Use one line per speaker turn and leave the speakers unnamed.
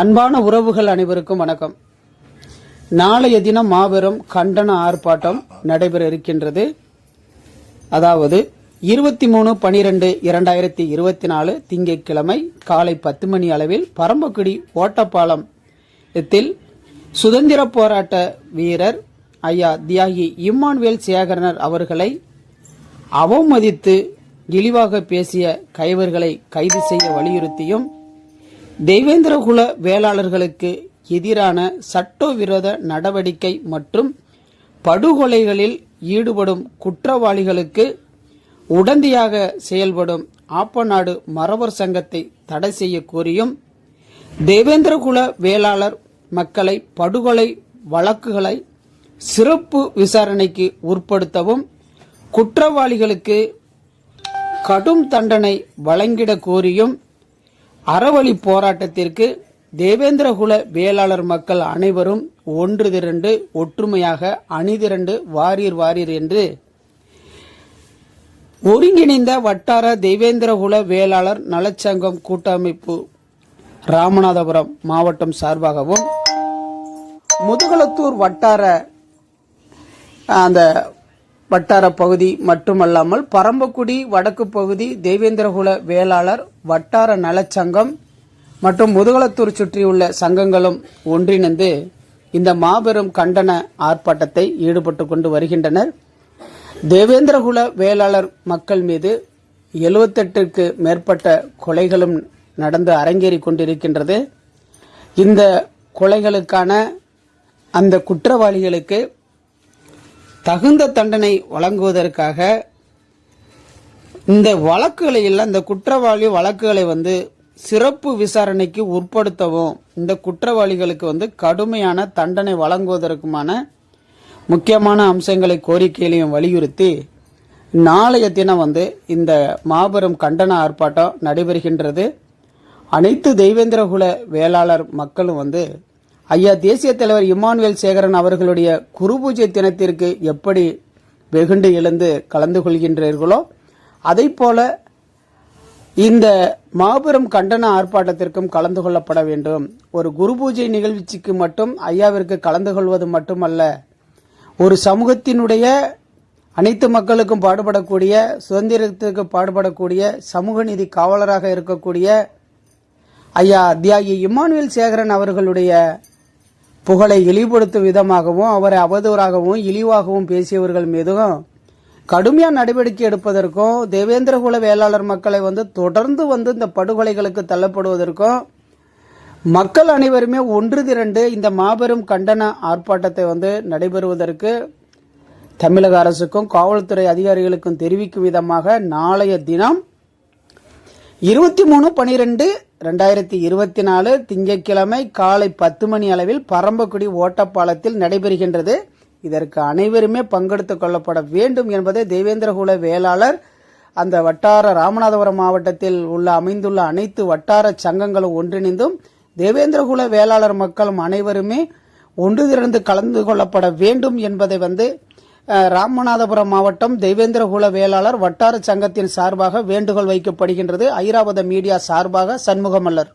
அன்பான உறவுகள் அனைவருக்கும் வணக்கம். நாளைய தினம் மாபெரும் கண்டன ஆர்ப்பாட்டம் நடைபெற இருக்கின்றது. அதாவது இருபத்தி மூணு பனிரெண்டு இரண்டாயிரத்தி இருபத்தி நாலு திங்கட்கிழமை காலை பத்து மணி அளவில் பரம்பக்குடி ஓட்டப்பாலம் இத்தில் சுதந்திர போராட்ட வீரர் ஐயா தியாகி இம்மானுவேல் சேகரனர் அவர்களை அவமதித்து இழிவாக பேசிய கைவர்களை கைது செய்ய வலியுறுத்தியும் தெய்வேந்திரகுல வேளாளர்களுக்கு எதிரான சட்டவிரோத நடவடிக்கை மற்றும் படுகொலைகளில் ஈடுபடும் குற்றவாளிகளுக்கு உடந்தையாக செயல்படும் ஆப்பநாடு மறவர் சங்கத்தை தடை செய்ய கோரியும் தேவேந்திரகுல வேளாளர் மக்களை படுகொலை வழக்குகளை சிறப்பு விசாரணைக்கு உட்படுத்தவும் குற்றவாளிகளுக்கு கடும் தண்டனை வழங்கிட கோரியும் அறவழி போராட்டத்திற்கு தேவேந்திரகுல வேளாளர் மக்கள் அனைவரும் ஒன்று திரண்டு ஒற்றுமையாக அணிதிரண்டு வாரீர் வாரீர் என்று ஒருங்கிணைந்த வட்டார தெய்வேந்திரகுல வேளாளர் நலச்சங்கம் கூட்டமைப்பு ராமநாதபுரம் மாவட்டம் சார்பாகவும் முதுகலத்தூர் வட்டார அந்த வட்டார பகுதி மட்டுமல்லாமல் பரம்பக்குடி வடக்கு பகுதி தேவேந்திரகுல வேளாளர் வட்டார நலச்சங்கம் மற்றும் முதுகலத்தூர் சுற்றியுள்ள சங்கங்களும் ஒன்றிணைந்து இந்த மாபெரும் கண்டன ஆர்ப்பாட்டத்தை ஈடுபட்டு கொண்டு வருகின்றனர். தேவேந்திரகுல வேளாளர் மக்கள் மீது எழுபத்தெட்டுக்கு மேற்பட்ட கொலைகளும் நடந்து அரங்கேறி கொண்டிருக்கின்றது. இந்த கொலைகளுக்கான அந்த குற்றவாளிகளுக்கு தகுந்த தண்டனை வழங்குவதற்காக இந்த வழக்குகளை எல்லாம் இந்த குற்றவாளி வழக்குகளை வந்து சிறப்பு விசாரணைக்கு உட்படுத்தவும் இந்த குற்றவாளிகளுக்கு வந்து கடுமையான தண்டனை வழங்குவதற்குமான முக்கியமான அம்சங்களை கோரிக்கைகளையும் வலியுறுத்தி நாளைய தினம் வந்து இந்த மாபெரும் கண்டன ஆர்ப்பாட்டம் நடைபெறுகின்றது. அனைத்து தெய்வேந்திரகுல வேளாளர் மக்களும் வந்து ஐயா தேசிய தலைவர் இம்மானுவேல் சேகரன் அவர்களுடைய குருபூஜை தினத்திற்கு எப்படி வெகுண்டு எழுந்து கலந்து கொள்கின்றீர்களோ அதை போல இந்த மாபெரும் கண்டன ஆர்ப்பாட்டத்திற்கும் கலந்து கொள்ளப்பட வேண்டும். ஒரு குரு பூஜை நிகழ்ச்சிக்கு மட்டும் ஐயாவிற்கு கலந்து கொள்வது மட்டுமல்ல ஒரு சமூகத்தினுடைய அனைத்து மக்களுக்கும் பாடுபடக்கூடிய சுதந்திரத்திற்கு பாடுபடக்கூடிய சமூக நீதி காவலராக இருக்கக்கூடிய ஐயா தியாகி இம்மானுவேல் சேகரன் அவர்களுடைய புகழை இழிவுபடுத்தும் விதமாகவும் அவரை அவதூறாகவும் இழிவாகவும் பேசியவர்கள் மீதும் கடுமையான நடவடிக்கை எடுப்பதற்கும் தேவேந்திரகுல வேளாளர் மக்களை வந்து தொடர்ந்து வந்து இந்த படுகொலைகளுக்கு தள்ளப்படுவதற்கும் மக்கள் அனைவருமே ஒன்று திரண்டு இந்த மாபெரும் கண்டன ஆர்ப்பாட்டத்தை வந்து நடைபெறுவதற்கு தமிழக அரசுக்கும் காவல்துறை அதிகாரிகளுக்கும் தெரிவிக்கும் விதமாக நாளைய தினம் இருபத்தி மூணு பனிரெண்டு ரெண்டாயிரத்தி இருபத்தி நாலு திங்கட்கிழமை காலை பத்து மணி அளவில் பரம்பக்குடி ஓட்டப்பாலத்தில் நடைபெறுகின்றது. இதற்கு அனைவருமே பங்கெடுத்துக் கொள்ளப்பட வேண்டும் என்பதை தேவேந்திரகுல வேளாளர் அந்த வட்டார ராமநாதபுரம் மாவட்டத்தில் உள்ள அமைந்துள்ள அனைத்து வட்டார சங்கங்களும் ஒன்றிணைந்தும் தேவேந்திரகுல வேளாளர் மக்களும் அனைவருமே ஒன்று திரண்டு கலந்து கொள்ளப்பட வேண்டும் என்பதை வந்து ராமநாதபுரம் மாவட்டம் தெய்வேந்திரகுல வேளாளர் வட்டார சங்கத்தின் சார்பாக வேண்டுகோள் வைக்கப்படுகின்றது ஐராவத மீடியா சார்பாக சண்முகமல்லர்.